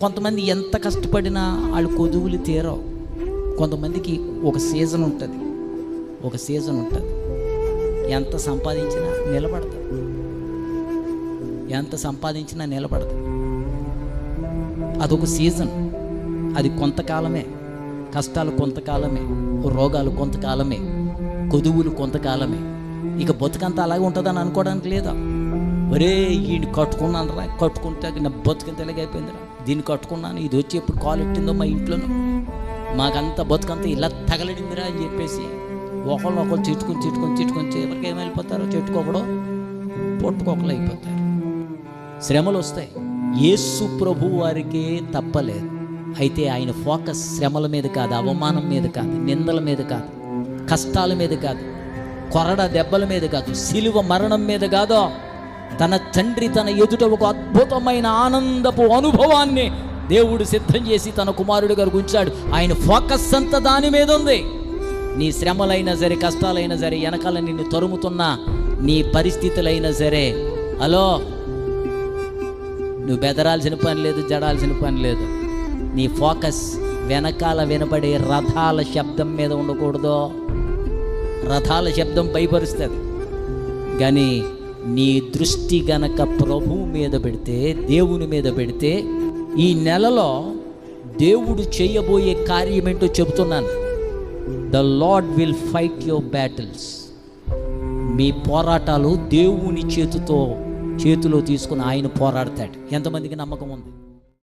కొంతమంది ఎంత కష్టపడినా వాళ్ళు కొదువులు తీరవు. కొంతమందికి ఒక సీజన్ ఉంటుంది. ఒక సీజన్ ఉంటుంది. ఎంత సంపాదించినా నిలబడదు. ఎంత సంపాదించినా నిలబడదు. అదొక సీజన్. అది కొంతకాలమే. కష్టాలు కొంతకాలమే. రోగాలు కొంతకాలమే. కొదువులు కొంతకాలమే. ఇక బతుకంతా అలాగే ఉంటుందని అనుకోవడానికి లేదా? ఒరే ఈయన కట్టుకున్నాను రా కట్టుకుంటే నా బతుకంత ఎలాగైపోయిందిరా దీన్ని కట్టుకున్నాను ఇది వచ్చి ఎప్పుడు కాలు ఎట్టిందో మా ఇంట్లోనూ. మాకంత బతుకంతా ఇలా తగలడిందిరా అని చెప్పేసి ఒకళ్ళు ఒకళ్ళు చిట్టుకొని చిట్టుకొని చిట్టుకొని చివరికి ఏమైపోతారో వెళ్ళిపోతారో చెట్టుకోకడో పొట్టుకోకలు అయిపోతారు. శ్రమలు వస్తాయి. యేసు ప్రభు వారికి తప్పలేదు. అయితే ఆయన ఫోకస్ శ్రమల మీద కాదు అవమానం మీద కాదు నిందల మీద కాదు కష్టాల మీద కాదు కొరడ దెబ్బల మీద కాదు సిలువ మరణం మీద కాదో. తన తండ్రి తన ఎదుట ఒక అద్భుతమైన ఆనందపు అనుభవాన్ని దేవుడు సిద్ధం చేసి తన కుమారుడి గారికి ఉంచాడు. ఆయన ఫోకస్ అంతా దాని మీద ఉంది. నీ శ్రమలైనా సరే కష్టాలైనా సరే వెనకాల నిన్ను తరుముతున్న నీ పరిస్థితులైనా సరే హలో? నువ్వు బెదరాల్సిన పని లేదు జడాల్సిన పని లేదు. నీ ఫోకస్ వెనకాల వినపడే రథాల శబ్దం మీద ఉండకూడదు. రథాల శబ్దం భయపరుస్తుంది. కానీ నీ దృష్టి గనక ప్రభు మీద పెడితే దేవుని మీద పెడితే ఈ నెలలో దేవుడు చేయబోయే కార్యం ఏంటో చెబుతున్నాను. The Lord will fight your battles మీ పోరాటాలు దేవుని చేతితో చేతిలో తీసుకుని ఆయన పోరాడతాడు. ఎంతమందికి నమ్మకం ఉంది?